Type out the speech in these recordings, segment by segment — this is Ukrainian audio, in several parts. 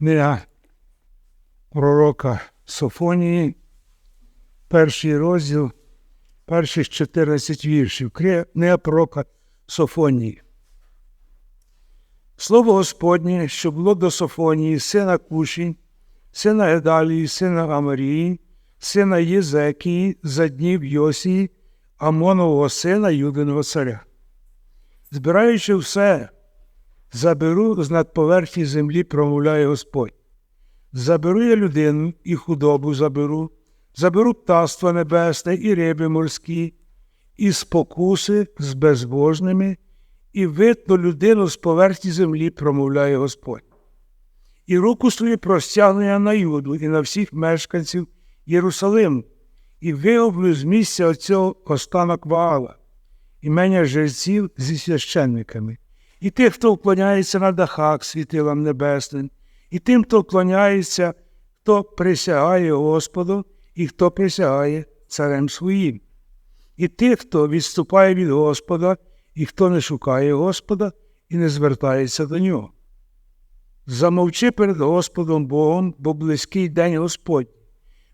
Книга пророка Софонії, перший розділ, перших 14 віршів. Книга пророка Софонії. Слово Господнє, що було до Софонії, сина Куші, сина Гедалії, сина Амарії, сина Єзекії, за днів Йосії, Амонового сина Юдиного царя. Збираючи все, заберу з надповерхні землі, промовляє Господь. Заберу я людину і худобу заберу, заберу птаство небесне і риби морські, і спокуси з безбожними, і видно людину з поверхні землі, промовляє Господь. І руку свою простягну я на Юду і на всіх мешканців Єрусалиму, і виоблю з місця оцього останок Ваала, імення жреців зі священниками, і тих, хто вклоняється на дахах світилам небесним, і тим, хто вклоняється, хто присягає Господу і хто присягає царем своїм, і тих, хто відступає від Господа, і хто не шукає Господа і не звертається до нього. Замовчи перед Господом Богом, бо близький день Господь,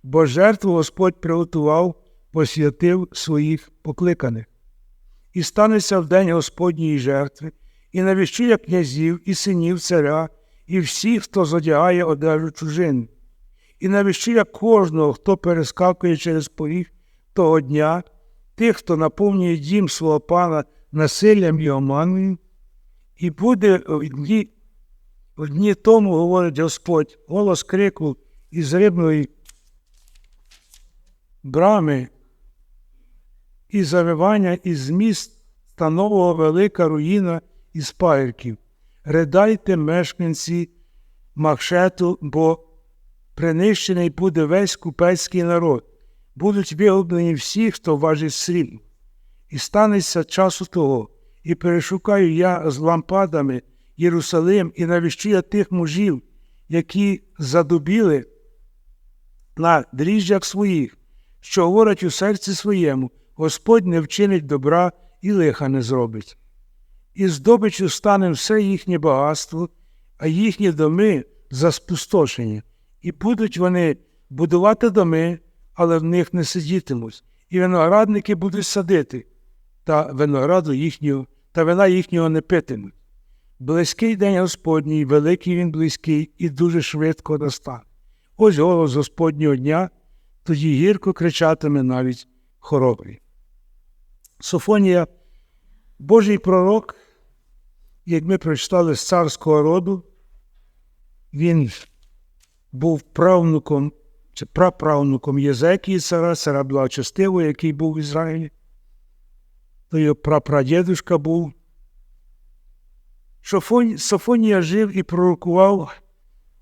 бо жертву Господь приготував, посвятив своїх покликаних. І станеться в день Господньої жертви, і навіщу я князів і синів царя, і всіх, хто задягає одежу чужин, і навіщу я кожного, хто перескакує через поріг того дня, тих, хто наповнює дім свого пана насиллям і оманою, і буде в дні, в дні тому, говорить Господь, голос крику із рибної брами, і завивання із міст та нового велика руїна із пагірків. Ридайте, мешканці Махшету, бо принищений буде весь купецький народ, будуть вигублені всі, хто важить срібло. І станеться часу того, і перешукаю я з лампадами Єрусалим і навіщу я тих мужів, які задубіли на дріжджах своїх, що говорять у серці своєму, Господь не вчинить добра і лиха не зробить. І здобичу стане все їхнє багатство, а їхні доми заспустошені, і будуть вони будувати доми, але в них не сидітимуть, і виноградники будуть садити, та винограду їхнього, та вина їхнього не питимуть. Близький день Господній, великий він близький і дуже швидко настане. Ось голос Господнього дня, тоді гірко кричатиме навіть хоробрий. Софонія, Божий пророк, як ми прочитали з царського роду, він був правнуком чи праправнуком Єзекії цара, цара Благочестивого, який був в Ізраїлі. То його прапрадідушка був. Софонія жив і пророкував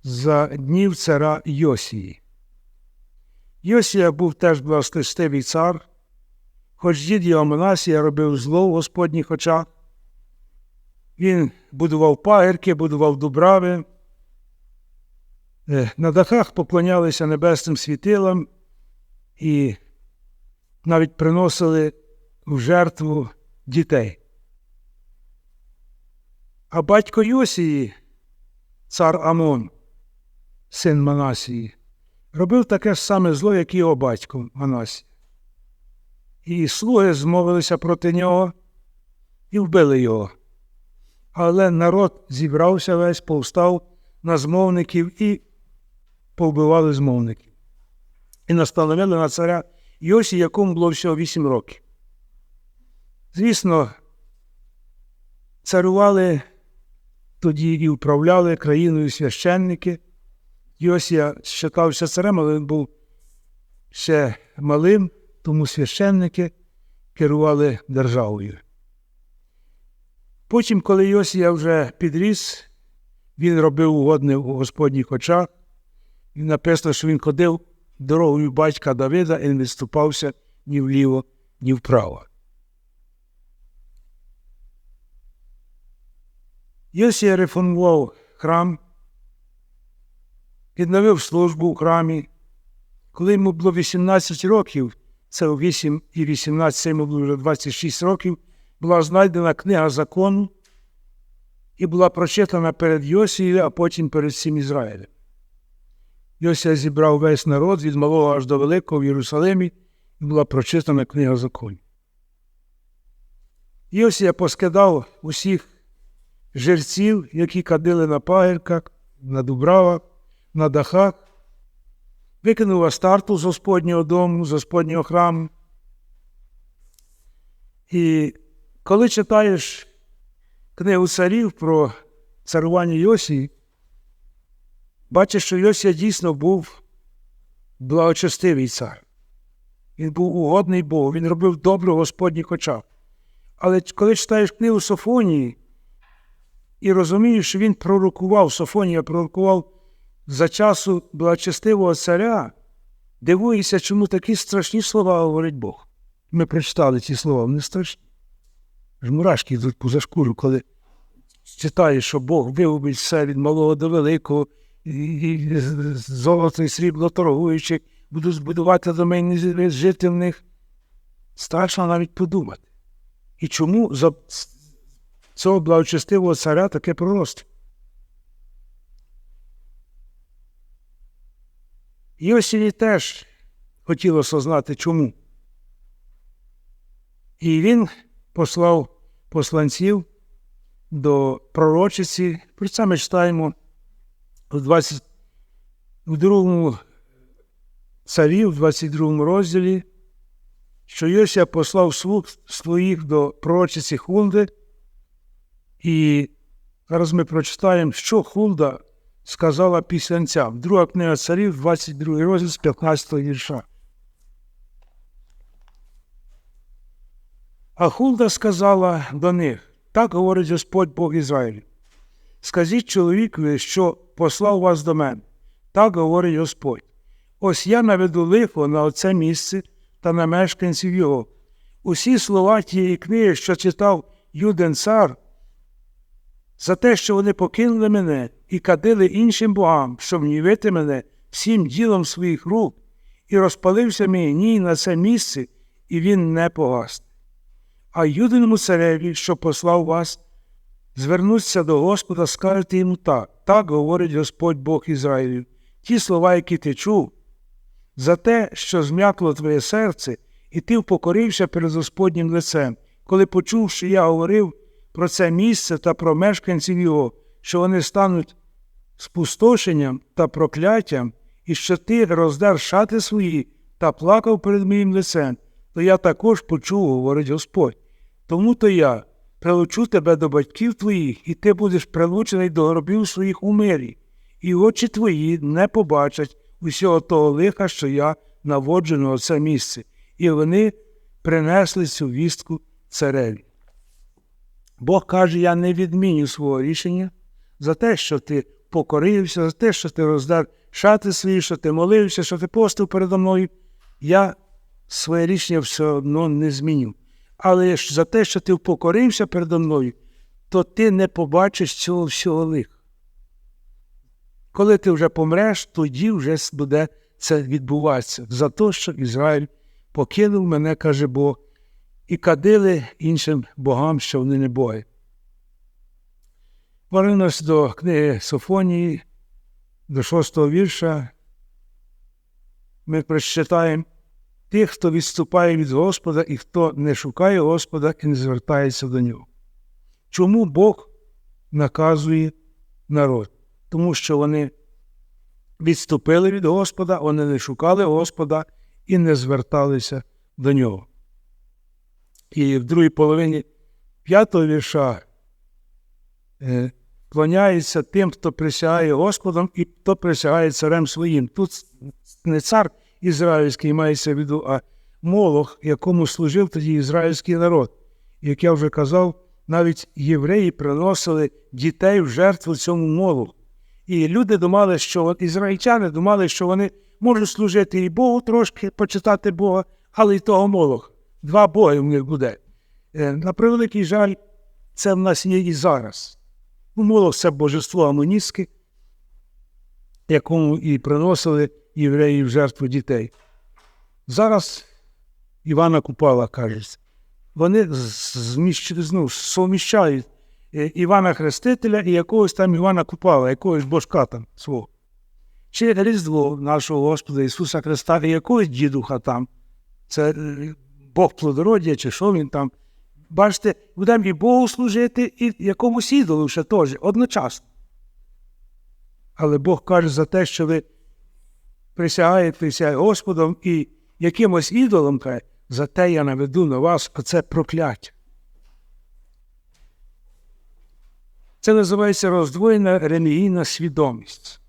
за днів цара Йосії. Йосія був теж благочестивий цар, хоч дід його Манасія робив зло в Господніх очах. Він будував пагірки, будував дубрави. На дахах поклонялися небесним світилам і навіть приносили в жертву дітей. А батько Йосії, цар Амон, син Манасії, робив таке ж саме зло, як його батько Манасій. І слуги змовилися проти нього і вбили його. Але народ зібрався весь, повстав на змовників і повбивали змовників. І настановили на царя Йосі, якому було всього вісім років. Звісно, царювали тоді і управляли країною священники. Йосія вважався царем, але він був ще малим, тому священники керували державою. Потім, коли Йосія вже підріс, він робив угодне в Господніх очах, і написано, що він ходив дорогою батька Давида і не відступався ні вліво, ні вправо. Йосія реформував храм, відновив службу в храмі. Коли йому було 18 років, це у 8 і 18, йому було вже 26 років, була знайдена книга закону і була прочитана перед Йосією, а потім перед всім Ізраїлем. Йосія зібрав весь народ від малого аж до великого в Єрусалимі і була прочитана книга законів. Йосія поскидав усіх жерців, які кадили на пагірках, на дубравах, на дахах, викинув Астарту з Господнього дому, з Господнього храму. І коли читаєш книгу царів про царування Йосії, бачиш, що Йосія дійсно був благочестивий цар. Він був угодний Богу, він робив добре в Господніх очах. Але коли читаєш книгу Софонії і розумієш, що він пророкував, Софонія пророкував за часу благочестивого царя, дивуєшся, чому такі страшні слова говорить Бог. Ми прочитали ці слова, вони страшні. Ж мурашки йдуть поза шкуру, коли читаєш, що Бог вигубить все від малого до великого, і, золото і срібло торгуючи, будуть збудувати до мене жити в них. Страшно навіть подумати. І чому за цього благочестивого царя таке пророцтво? Йосії теж хотілося знати чому. І він послав посланців до пророчиці. Про це ми читаємо в 22 царів, в 22 розділі, що Йосія послав слуг своїх до пророчиці Хунди. І зараз ми прочитаємо, що Хулда сказала післянцям. Друга книга царів, 22 розділ з 15 вірша. А Хулда сказала до них, так говорить Господь Бог Ізраїлю. Скажіть чоловікові, що послав вас до мене. Так говорить Господь. Ось я наведу лихо на оце місце та на мешканців його. Усі слова тієї книги, що читав Юден цар, за те, що вони покинули мене і кадили іншим богам, щоб гнівити мене всім ділом своїх рук, і розпалився мій гній на це місце, і він не погасне. А юдиному цареві, що послав вас, звернуться до Господа, скажете йому так, так говорить Господь Бог Ізраїлів, ті слова, які ти чув, за те, що зм'якло твоє серце, і ти впокорився перед Господнім лицем, коли почув, що я говорив про це місце та про мешканців його, що вони стануть спустошенням та прокляттям, і що ти роздер шати свої та плакав перед моїм лицем, то я також почув, говорить Господь. Тому то я прилучу тебе до батьків твоїх, і ти будеш прилучений до гробів своїх у мирі, і очі твої не побачать усього того лиха, що я наводжу на це місце, і вони принесли цю вістку цареві. Бог каже, я не відміню свого рішення за те, що ти покорився, за те, що ти роздав шати свої, що ти молився, що ти постив передо мною. Я своє рішення все одно не зміню. Але за те, що ти покорився передо мною, то ти не побачиш цього всього лиха. Коли ти вже помреш, тоді вже буде це відбуватися. За те, що Ізраїль покинув мене, каже Бог, і кадили іншим богам, що вони не боги. Повернемось до книги Софонії, до шостого вірша. Ми прочитаємо тих, хто відступає від Господа і хто не шукає Господа і не звертається до нього. Чому Бог наказує народ? Тому що вони відступили від Господа, вони не шукали Господа і не зверталися до нього. І в другій половині п'ятого вірша е, клоняється тим, хто присягає Господом і хто присягає царем своїм. Тут не цар ізраїльський мається в виду, а молох, якому служив тоді ізраїльський народ. Як я вже казав, навіть євреї приносили дітей в жертву цьому молоху. І люди думали, що ізраїльтяни думали, що вони можуть служити і Богу трошки, почитати Бога, але й того молоха. Два боги в них буде. Е, На превеликий жаль, це в нас є і зараз. Ну, Молох це божество амоністське, якому і приносили євреї в жертву дітей. Зараз Івана Купала кажуть, вони зміщ- ну, суміщають е, Івана Хрестителя і якогось там Івана Купала, якогось божка там свого. чи Різдво нашого Господа Ісуса Христа і якогось дідуха там. Це е, Бог плодородя, чи що він там. Бачите, будемо і Богу служити, і якомусь ідолу ще теж одночасно. Але Бог каже за те, що ви присягаєтеся Господом і якимось ідолом, каже, за те я наведу на вас оце прокляття. Це називається роздвоєна релігійна свідомість.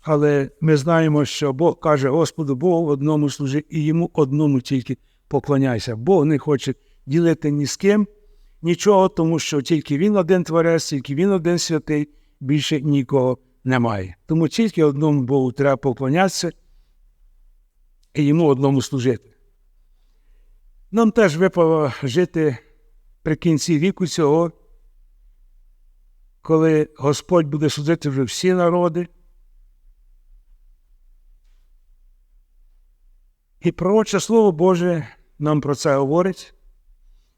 Але ми знаємо, що Бог каже Господу Богу одному служи і йому одному тільки поклоняйся. Бог не хоче ділити ні з ким нічого, тому що тільки Він один творець, тільки Він один святий, більше нікого немає. Тому тільки одному Богу треба поклонятися і йому одному служити. Нам теж випало жити при кінці віку цього, коли Господь буде судити вже всі народи. І пророче Слово Боже нам про це говорить.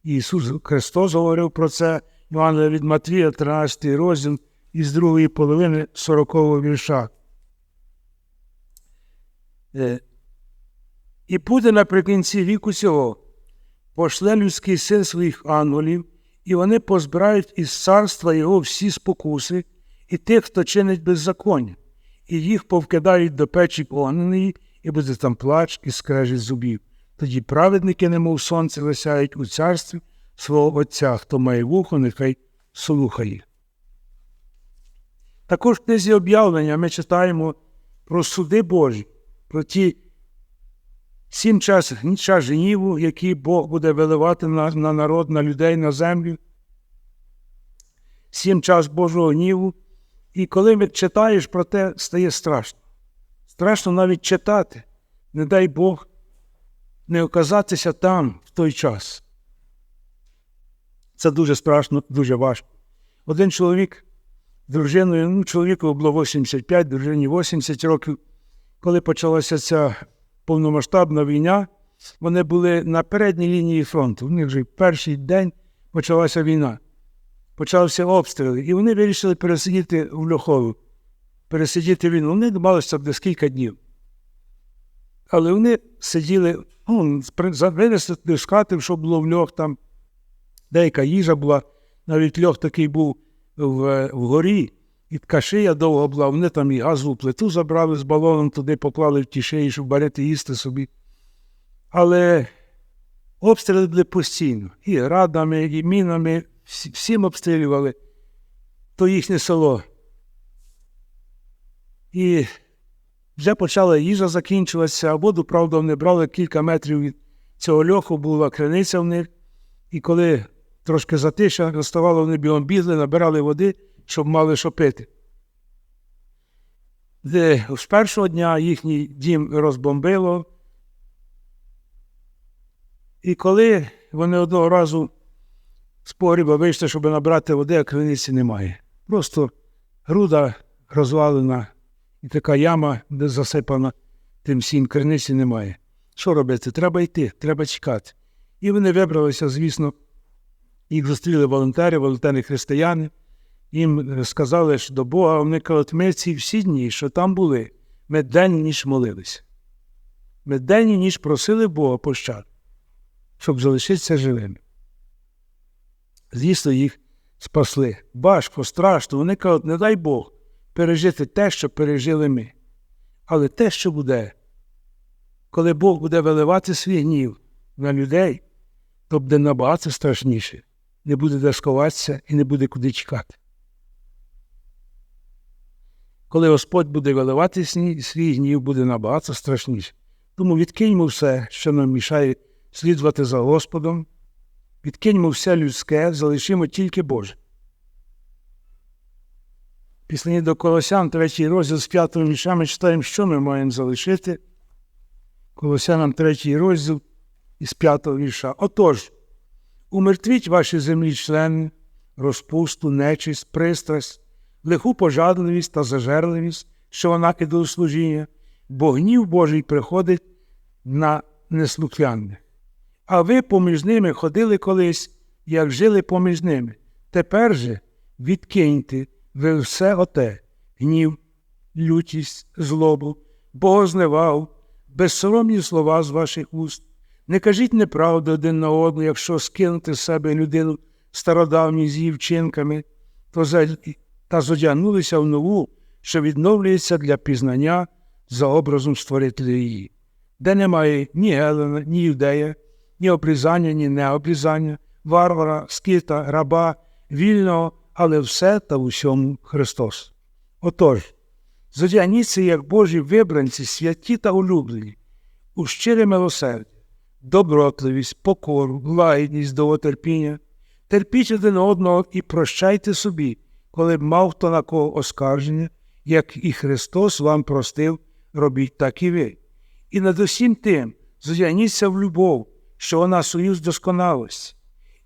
Ісус Христос говорив про це Івана від Матвія, 13 розділ із другої половини 40 вірша. Е, І буде наприкінці віку цього, пошле людський син своїх ангелів, і вони позбирають із царства його всі спокуси і тих, хто чинить беззаконня, і їх повкидають до печі огненої, і буде там плач і скрежить зубів. Тоді праведники, немов сонце, висяють у царстві свого Отця, хто має вухо, нехай слухає. Також в книзі об'явлення ми читаємо про суди Божі, про ті сім час, час гніву, які Бог буде виливати на, на народ, на людей, на землю. Сім час Божого гніву. І коли ми читаєш про те, стає страшно. Страшно навіть читати, не дай Бог, не оказатися там в той час. Це дуже страшно, дуже важко. Один чоловік дружиною, ну, чоловіку було 85, дружині 80 років, коли почалася ця повномасштабна війна, вони були на передній лінії фронту. У них вже перший день почалася війна. Почалися обстріли, і вони вирішили пересидіти в Льохову, пересидіти війну. Вони домалися десь кілька днів. Але вони сиділи, ну, винесли з хати, що було в льох там. Деяка їжа була, навіть льох такий був в, вгорі, і така шия довга була, вони там і газову плиту забрали з балоном, туди поклали в ті шиї, щоб варити їсти собі. Але обстріли були постійно. І радами, і мінами, всі, всім обстрілювали то їхнє село. І вже почала їжа закінчуватися, а воду, правда, вони брали кілька метрів від цього льоху, була криниця в них. І коли трошки затиша, розставало, вони бігом бігли, набирали води, щоб мали що пити. Де з першого дня їхній дім розбомбило. І коли вони одного разу з погріба вийшли, щоб набрати води, а криниці немає. Просто груда розвалена і така яма, де засипана тим всім криниці немає. Що робити? Треба йти, треба чекати. І вони вибралися, звісно, їх зустріли волонтери, волонтери християни. Їм сказали, що до Бога вони кажуть, ми ці всі дні, що там були, ми день ніж молилися. Ми день і ніж просили Бога пощад, щоб залишитися живими. Звісно, їх спасли. Важко, страшно. Вони кажуть, не дай Бог пережити те, що пережили ми. Але те, що буде, коли Бог буде виливати свій гнів на людей, то буде набагато страшніше, не буде де сховатися і не буде куди чекати. Коли Господь буде виливати свій гнів, буде набагато страшніше. Тому відкиньмо все, що нам мішає слідувати за Господом, відкиньмо все людське, залишимо тільки Боже. Після до Колосян, третій розділ з п'ятого вірша ми читаємо, що ми маємо залишити. Колосянам третій розділ із п'ятого вірша. Отож, умертвіть ваші землі члени, розпусту, нечисть, пристрасть, лиху пожадливість та зажерливість, що вона служіння, бо гнів Божий приходить на неслухняних. А ви поміж ними ходили колись, як жили поміж ними. Тепер же відкиньте ви все оте, гнів, лютість, злобу, богозневагу, безсоромні слова з ваших уст. Не кажіть неправду один на одну, якщо скинути з себе людину стародавні з її вчинками, то за... та зодягнулися в нову, що відновлюється для пізнання за образом створителя її, де немає ні Гелена, ні юдея, ні обрізання, ні необрізання, варвара, скита, раба, вільного, але все та в усьому Христос. Отож, зодягніться, як Божі вибранці, святі та улюблені, у щире милосердя, добротливість, покору, лагідність, довготерпіння, терпіть один одного і прощайте собі, коли б мав хто на кого оскарження, як і Христос вам простив, робіть так і ви. І над усім тим зодягніться в любов, що вона союз досконалості.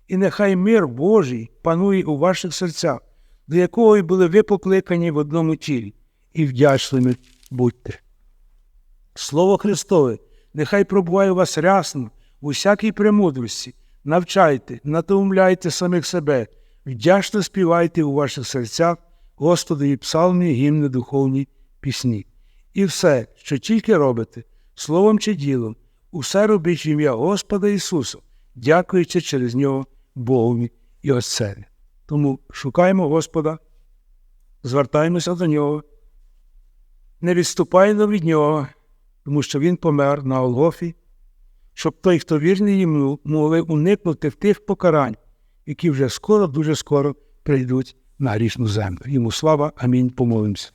І нехай мир Божий панує у ваших серцях, до якого й були ви покликані в одному тілі, і вдячними будьте. Слово Христове, нехай пробуває вас рясно, в усякій премудрості, навчайте, натумляйте самих себе, вдячно співайте у ваших серцях Господові псалмі, гімни, духовні пісні. І все, що тільки робите, словом чи ділом, усе робіть в ім'я Господа Ісуса, дякуючи через нього Богові і Отцеві. Тому шукаємо Господа, звертаємося до Нього, не відступаємо від Нього, тому що Він помер на Олгофі, щоб той, хто вірний йому, могли уникнути в тих покарань, які вже скоро, дуже скоро прийдуть на грішну землю. Йому слава, амінь, помолимося.